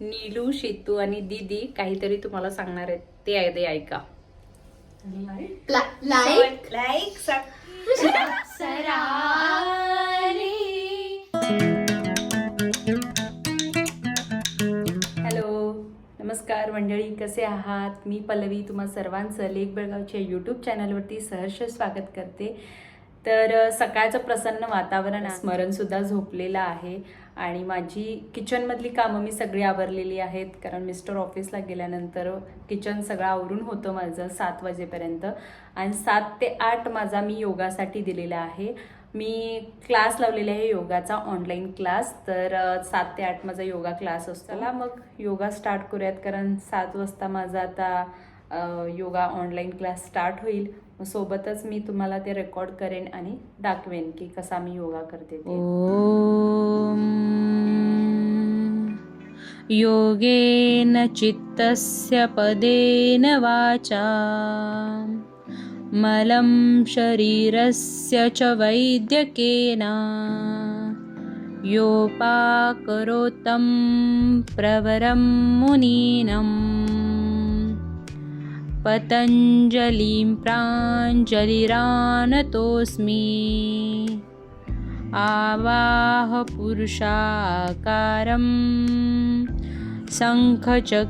नीलू शेतू आणि दीदी काहीतरी तुम्हाला सांगणार आहेत. ते आहे ते ऐका. लाईक लाईक हॅलो नमस्कार मंडळी कसे आहात? मी पल्लवी तुम्हा सर्वांचं लेख बेळगावच्या यूट्यूब चॅनलवरती सहर्ष स्वागत करते. तर सकाळचं प्रसन्न वातावरण आहे. स्मरणसुद्धा झोपलेलं आहे. आणि माझी किचनमधली कामं मी सगळी आवरलेली आहेत कारण मिस्टर ऑफिसला गेल्यानंतर किचन सगळं आवरून होतं माझं सात वाजेपर्यंत. आणि सात ते आठ माझा मी योगासाठी दिलेला आहे. मी क्लास लावलेला आहे योगाचा ऑनलाईन क्लास. तर सात ते आठ माझा योगा क्लास असतो. चला मग योगा स्टार्ट करूयात कारण सात वाजता माझा आता योगा ऑनलाईन क्लास स्टार्ट होईल. मग सोबतच मी तुम्हाला ते रेकॉर्ड करेन आणि दाखवेन की कसा मी योगा करते ते. योगेन चित्तस्य पदेन वाचा. मलं शरीरस्य च वैद्यकेन. योपाकरोतं प्रवरं मुनीनम् पतञ्जलिं प्राञ्जलिरानतोऽस्मि। आवाह पुरुषाकारं शङ्खचक्रासिधारिणं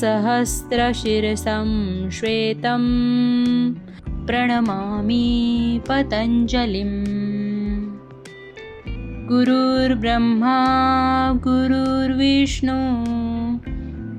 सहस्रशिरसं श्वेतं प्रणमामि पतञ्जलिम् गुरुर्ब्रह्मा गुरुर्विष्णु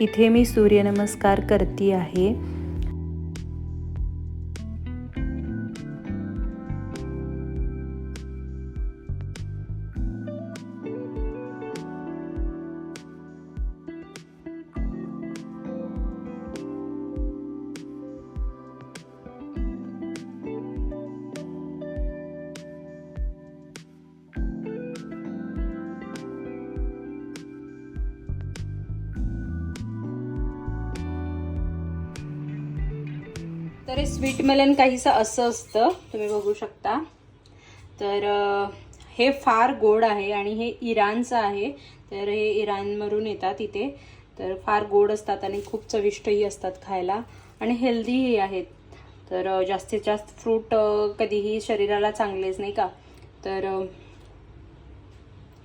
इथे मी सूर्यनमस्कार करते आहे तर हे स्वीट मेलन काहीसं असं असतं. तुम्ही बघू शकता. तर हे फार गोड आहे आणि हे इराणचं आहे. तर हे इराणवरून येतात इथे. तर फार गोड असतात आणि खूप चविष्टही असतात खायला. आणि हेल्दीही आहेत. तर जास्तीत जास्त फ्रूट कधीही शरीराला चांगलेच नाही का? तर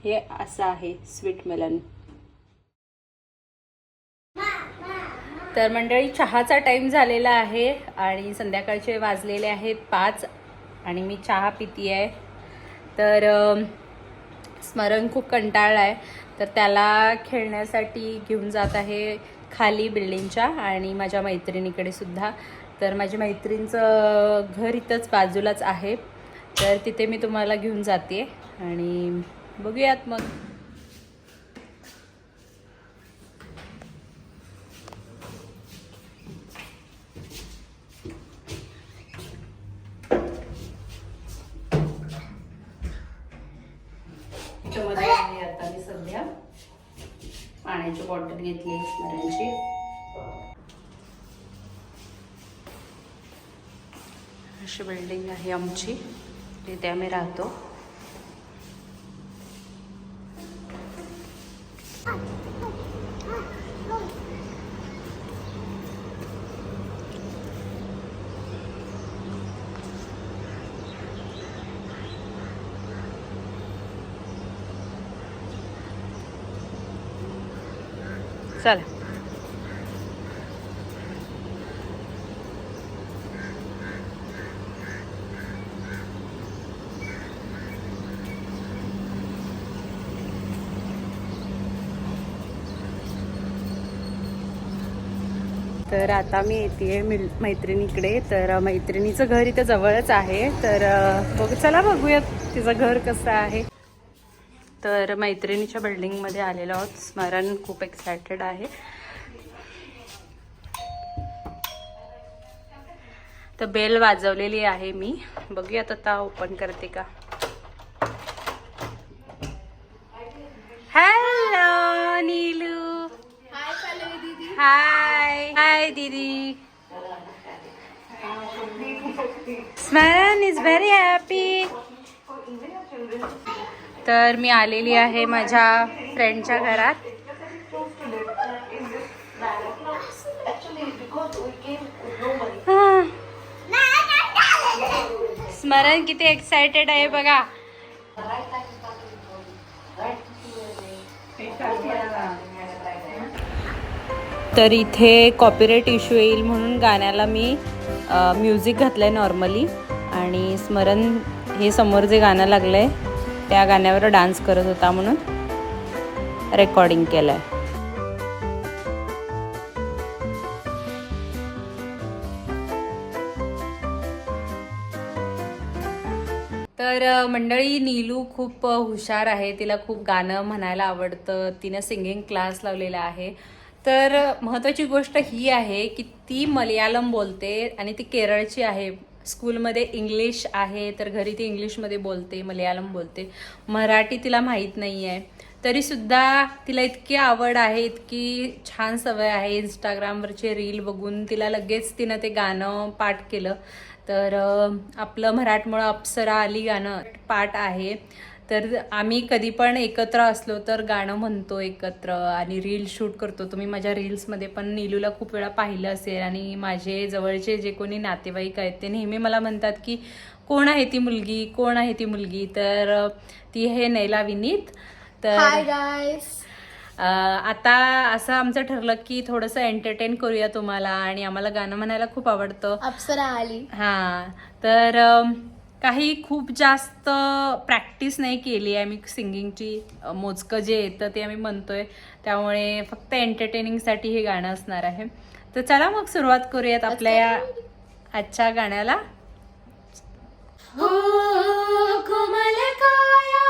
हे असं आहे स्वीट मेलन तर मंडळी चहाचा टाईम झालेला आहे आणि संध्याकाळचे वाजलेले आहेत पाच आणि मी चहा पिती आहे तर स्मरण खूप कंटाळला आहे. तर त्याला खेळण्यासाठी घेऊन जात आहे खाली बिल्डिंगच्या आणि माझ्या मैत्रिणीकडे सुद्धा. तर माझ्या मैत्रिणीचं घर इथंच बाजूलाच आहे. तर तिथे मी तुम्हाला घेऊन जाते आणि बघूयात मग. पाण्याची बॉटल घेतली स्मरणची अशी बिल्डिंग आहे आमची. तिथे आम्ही राहतो. चला तर आता मी येते मिल मैत्रिणीकडे. तर मैत्रिणीचं घर इथं जवळच आहे. तर बघ चला बघूयात तिचं घर कसं आहे. तर मैत्रिणीच्या बिल्डिंगमध्ये आलेलो आहोत. स्मरण खूप एक्सायटेड आहे. तर बेल वाजवलेली आहे मी. बघूया आता ओपन करते का? हॅलो नीलू. हाय हाय दीदी. स्मरण इज व्हेरी हॅपी तर मी आलेली आहे माझ्या फ्रेंडच्या घरात. स्मरण किती एक्सायटेड आहे बघा. तर इथे कॉपीराईट इश्यू येईल म्हणून गाण्याला मी म्युझिक घातलं आहे नॉर्मली आणि स्मरण हे समोर जे गाणं लागलं आहे त्या गाण्यावर डान्स करत होता म्हणून रेकॉर्डिंग केलं आहे तर मंडळी नीलू खूप हुशार आहे. तिला खूप गाणं म्हणायला आवडतं. तिनं सिंगिंग क्लास लावलेला आहे. तर महत्त्वाची गोष्ट ही आहे की ती मलयाळम बोलते आणि ती केरळची आहे. स्कूलमध्ये इंग्लिश आहे तर घरी ती इंग्लिशमध्ये बोलते मलयाळम बोलते. मराठी तिला माहीत नाही आहे तरीसुद्धा तिला इतकी आवड आहे इतकी छान सवय आहे इंस्टाग्रामवरचे रील बघून. तिला लगेच तिनं ते गाणं पाठ केलं. तर आपलं मराठमोळं अप्सरा आली गाणं पाठ आहे. तर आम्ही कधी पण एकत्र असलो तर गाणं म्हणतो एकत्र आणि रील शूट करतो. तुम्ही माझ्या रील्समध्ये पण नीलूला खूप वेळा पाहिलं असेल आणि माझे जवळचे जे कोणी नातेवाईक आहेत ते नेहमी मला म्हणतात की कोण आहे ती मुलगी? कोण आहे ती मुलगी? तर ती आहे नैला विनीत. तर आता असं आमचं ठरलं की थोडंसं एंटरटेन करूया तुम्हाला आणि आम्हाला गाणं म्हणायला खूप आवडतं. अप्सरा आली. हां. तर काही खूप जास्त प्रॅक्टिस नाही केली आहे मी सिंगिंगची. मोजकं जे येतं ते आम्ही म्हणतोय. त्यामुळे फक्त एंटरटेनिंगसाठी हे गाणं असणार आहे. तर चला मग सुरुवात करूयात आपल्या या आजच्या गाण्याला. हो कोमल काया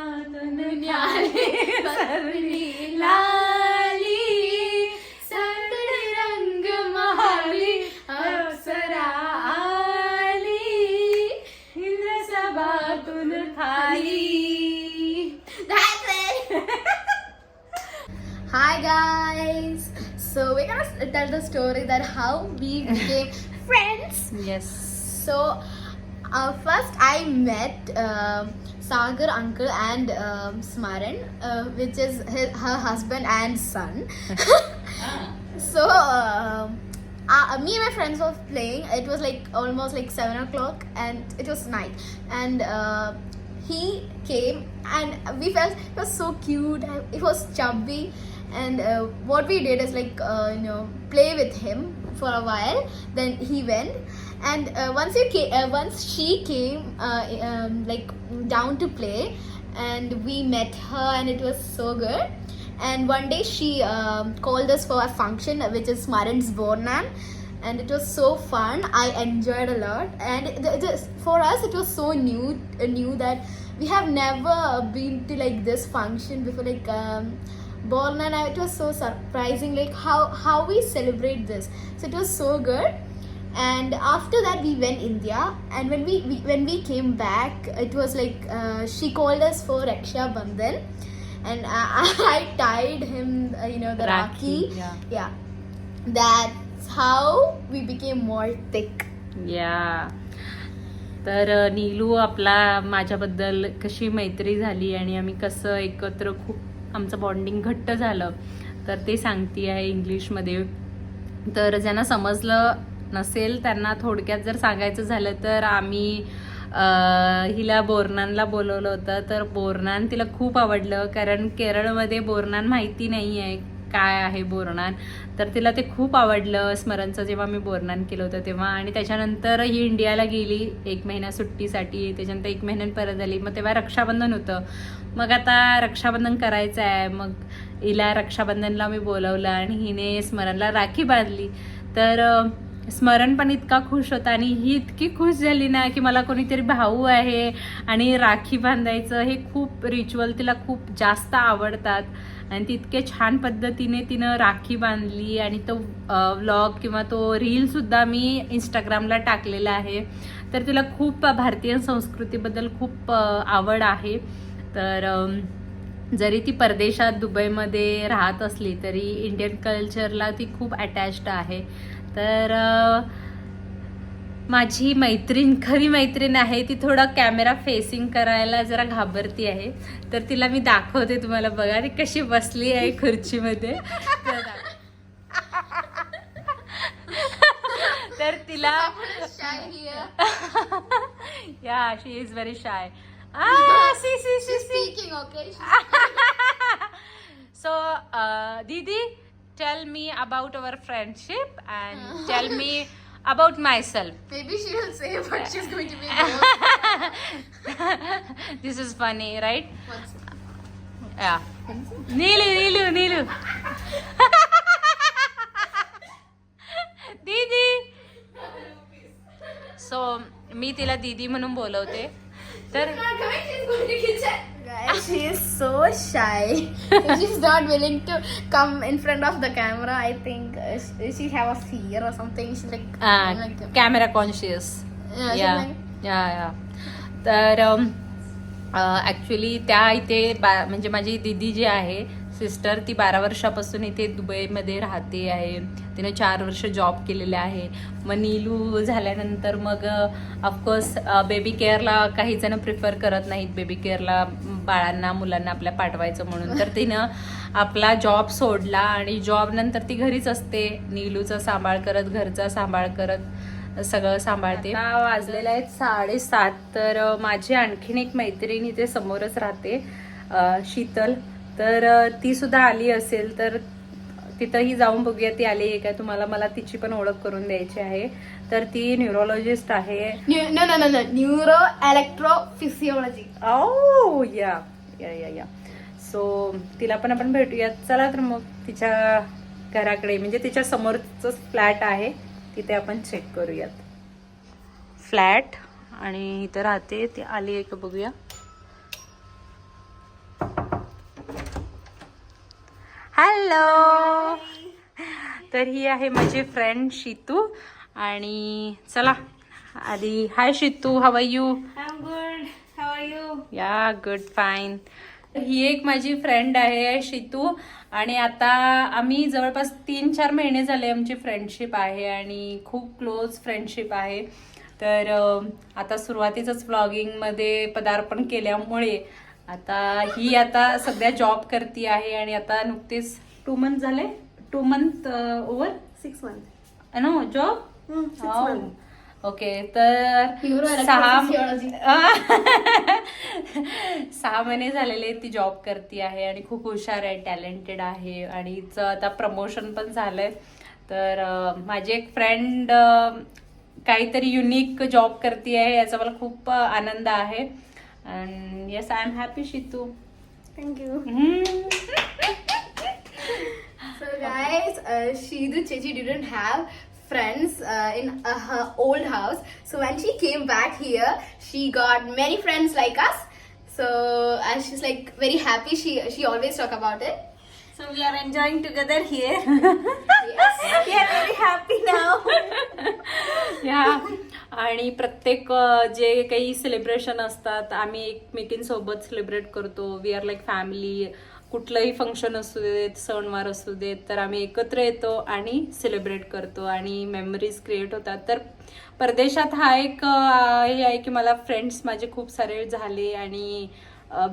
सभातून न्याली सर्वी लाली सांदणी रंग महाली अप्सरा आली इंद्र सभातून खाली That's it. Hi guys. So we're gonna tell the story that how we became friends. Yes So uh, first I met um Sagar uncle and um, Smaran, uh, which is his, her husband and son. so um, uh, me and my friends were playing. It was like almost like seven o'clock, and it was night. And uh, he came, and we felt it was so cute. It was chubby, and uh, what we did is like uh, you know play with him for a while. Then he went, and uh, once he came, uh, once she came, uh, um, like down to play, and we met her, and it was so good. And one day she um, called us for a function, which is Smaran's Bornan, and it was so fun. I enjoyed a lot, and for us it was so new, uh, new that we have never been to like this function before. Like um, Bornan, it was so surprising, like how how we celebrate this. So it was so good and after that we went india and when we, we when we came back it was like uh, she called us for raksha bandhan and I, I tied him uh, you know the Rakhi, rakhi, yeah. yeah that's how we became more thick या तर नीलू आपला माझ्याबद्दल कशी मैत्री झाली आणि आम्ही कसं एकत्र खूप आमचं बॉन्डिंग घट्ट झालं तर ते सांगते आहे इंग्लिशमध्ये तर ज्यांना समजलं नसेल त्यांना थोडक्यात जर सांगायचं झालं तर आम्ही हिला बोरनानला बोलवलं होतं. तर बोरनान तिला खूप आवडलं कारण केरळमध्ये बोरनान माहिती नाही आहे काय आहे बोरणान तर तिला ते खूप आवडलं स्मरणचं जेव्हा मी बोरणान केलं होतं तेव्हा. आणि त्याच्यानंतर ही इंडियाला गेली एक महिना सुट्टीसाठी. त्याच्यानंतर एक महिन्यात परत आली. मग तेव्हा रक्षाबंधन होतं. मग आता रक्षाबंधन करायचं आहे. मग हिला रक्षाबंधनला मी बोलवलं आणि हिने स्मरणला राखी बांधली. तर स्मरण पण इतका खुश होता आणि ही इतकी खुश झाली ना की मला कोणीतरी भाऊ आहे आणि राखी बांधायचं हे खूप रिच्युअल तिला खूप जास्त आवडतात. आणि ती इतक्या छान पद्धतीने तिनं राखी बांधली आणि तो व्लॉग किंवा तो रीलसुद्धा मी इंस्टाग्रामला टाकलेला आहे. तर तिला खूप भारतीय संस्कृतीबद्दल खूप आवड आहे. तर जरी ती परदेशात दुबईमध्ये राहत असली तरी इंडियन कल्चरला ती खूप अटॅच्ड आहे. तर माझी मैत्रीण खरी मैत्रीण आहे ती थोडा कॅमेरा फेसिंग करायला जरा घाबरती आहे. तर तिला मी दाखवते तुम्हाला बघा ती कशी बसली आहे खुर्चीमध्ये. तर तिला. या she is very shy Ah, see see see She's see speaking, okay? So, uh, Didi, tell me about our friendship and tell me about myself. Maybe she will say, but she's going to be bored. this is funny, right? What's Yeah. Nilu, Nilu, Nilu. दीदी so मी तिला दीदी म्हणून बोलवते तर not coming, she's going to kitchen. Guys, she is so shy. she's not willing to come in front of the camera. I think uh, she, she have a fear or something. She's like, like camera conscious Yeah, या she's या या तर actually त्या इथे बा म्हणजे माझी दिदी जी आहे सिस्टर ती बारा वर्षापासून इथे दुबईमध्ये राहते आहे. तिने चार वर्ष जॉब केलेले आहे. मग नीलू झाल्यानंतर मग ऑफकोर्स बेबी केअरला काही जण प्रिफर करत नाहीत. बेबी केअरला बाळांना मुलांना आपल्या पाठवायचं म्हणून. तर तिनं आपला जॉब सोडला आणि जॉब नंतर ती घरीच असते. नीलूचा सांभाळ करत घरचा सांभाळ करत सगळं सांभाळते. वाजलेलं वाजलेले आहेत साडेसात तर माझी आणखीन एक मैत्रीण इथे समोरच राहते शीतल. तर ती सुद्धा आली असेल तर तिथंही जाऊन बघूया ती आली आहे का? तुम्हाला मला तिची पण ओळख करून द्यायची आहे. तर ती न्यूरोलॉजिस्ट आहे. no. Neuro electrophysiology. ओ या या या या सो तिला पण आपण भेटूयात. चला तर मग तिच्या घराकडे म्हणजे तिच्या समोरच फ्लॅट आहे. तिथे आपण चेक करूयात. फ्लॅट आणि इथं राहते ती आली आहे का बघूया. हॅलो तर ही आहे माझी फ्रेंड शीतू आणि चला आधी hi Sheetu how you are you? Yeah good fine ही एक माझी फ्रेंड आहे शितू. आणि आता आम्ही जवळपास तीन चार महिने झाले आमची फ्रेंडशिप आहे आणि खूप क्लोज फ्रेंडशिप आहे. तर आता सुरुवातीचंच व्लॉगिंगमध्ये पदार्पण केल्यामुळे आता ही आता सध्या जॉब करती आहे आणि आता नुकतेच टू मंथ झाले two month over Six months. No job. Okay तर सहा. सहा महिने झालेले ती जॉब करते आहे आणि खूप हुशार आहे टॅलेंटेड आहे आणि हिचं आता प्रमोशन पण झालंय तर अं, माझी एक फ्रेंड काहीतरी युनिक जॉब करते आहे याचा मला खूप अं, आनंद आहे And yes, I am happy, Shitu. Thank you. Hmm. so, guys, uh, Shidu Chechi didn't have friends uh, in uh, her old house. So, when she came back here, she got many friends like us. So, she's like very happy. She she always talk about it. So, we are enjoying together here. yes. We are very happy now. yeah. आणि प्रत्येक जे काही celebration असतात आम्ही एकमेकींसोबत celebrate करतो. We are like family कुठलंही function असू देत सणवार असू देत तर आम्ही एकत्र येतो आणि सेलिब्रेट करतो आणि मेमरीज क्रिएट होतात. तर परदेशात हा एक हे आहे की मला फ्रेंड्स माझे खूप सारे झाले आणि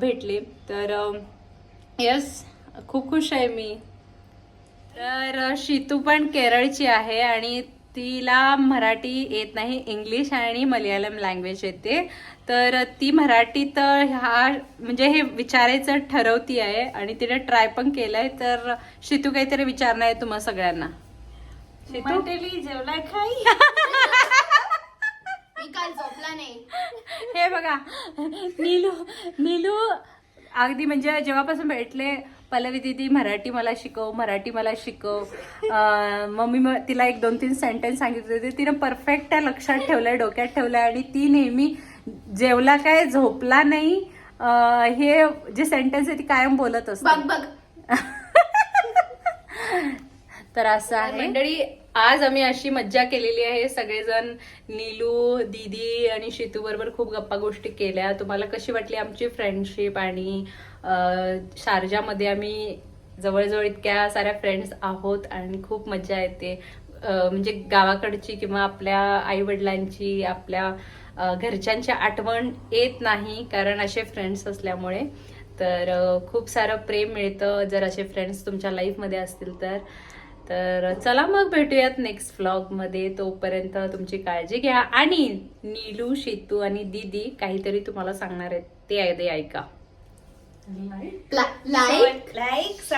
भेटले. तर यस खूप खुश आहे मी. तर शीतू पण केरळची आहे आणि तिला मराठी येत नाही इंग्लिश आणि मल्याळम लँग्वेज येते. तर ती मराठीत ह्या म्हणजे हे विचारायचं ठरवती आहे आणि तिने ट्राय पण केलंय. तर शीतू काहीतरी विचारणार आहे तुम्हा सगळ्यांना. शीतू? जेवलाय खाई मी काल झोपला नाही. हे बघा नीलू नीलू अगदी म्हणजे जेव्हापासून भेटले पल्लवी दिदी मराठी मला शिकव मराठी मला शिकव. मम्मी तिला एक दोन तीन सेंटेन्स सांगितले होते. तिनं परफेक्ट त्या लक्षात ठेवलंय डोक्यात ठेवलंय आणि ती नेहमी जेवला काय झोपला नाही हे जे सेंटेन्स आहे ती कायम बोलत असते. बघ बघ. तर असं आहे. मंडळी आज आम्ही अशी मज्जा केलेली आहे. सगळेजण नीलू दीदी आणि शितू बरोबर खूप गप्पा गोष्टी केल्या. तुम्हाला कशी वाटली आमची फ्रेंडशिप आणि शारजामध्ये आम्ही जवळजवळ इतक्या साऱ्या फ्रेंड्स आहोत आणि खूप मज्जा येते. म्हणजे गावाकडची किंवा आपल्या आई वडिलांची आपल्या घरच्यांची आठवण येत नाही कारण असे फ्रेंड्स असल्यामुळे. तर खूप सारं प्रेम मिळतं जर असे फ्रेंड्स तुमच्या लाईफमध्ये असतील तर. तर चला मग भेटूयात नेक्स्ट व्लॉगमध्ये तोपर्यंत तुमची काळजी घ्या. आणि नीलू शितू आणि दीदी काहीतरी तुम्हाला सांगणार आहेत. ते आहे ते ऐका. Like like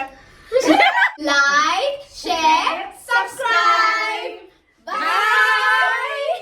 like share subscribe bye